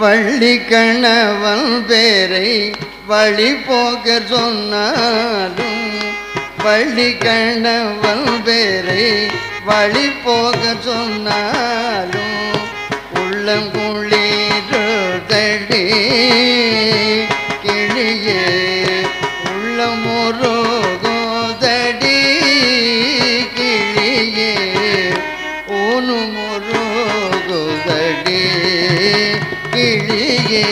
வள்ளி கணவன் பேரை வழி போக சொன்னாலும் வள்ளி கணவன் பேரை வழி போக சொன்னாலும் உள்ளம் குளிருதடி கிளியே உள்ளமுறோ ஊனும் ஒரு கோதடி கிளியே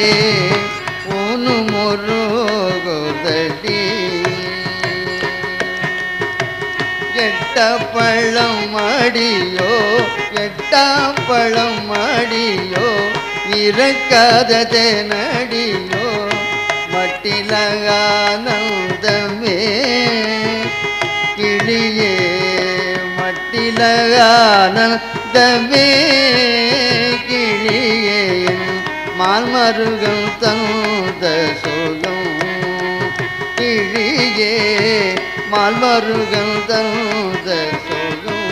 எட்ட பழம் அடியோ எட்ட பழம் மாடியோ இறக்காத மட்டிலகானந்தமே மட்டிலகானந்தமே கிளியே. மால்மருகம் தந்த சோகம் கிழியே மால்மருகம் தந்த சோகம்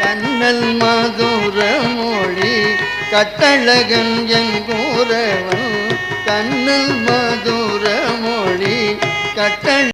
கண்ணல் மதுர மொழி கட்டழகன் எங்கூரவன் கண்ணல் மதுர மொழி கட்டழ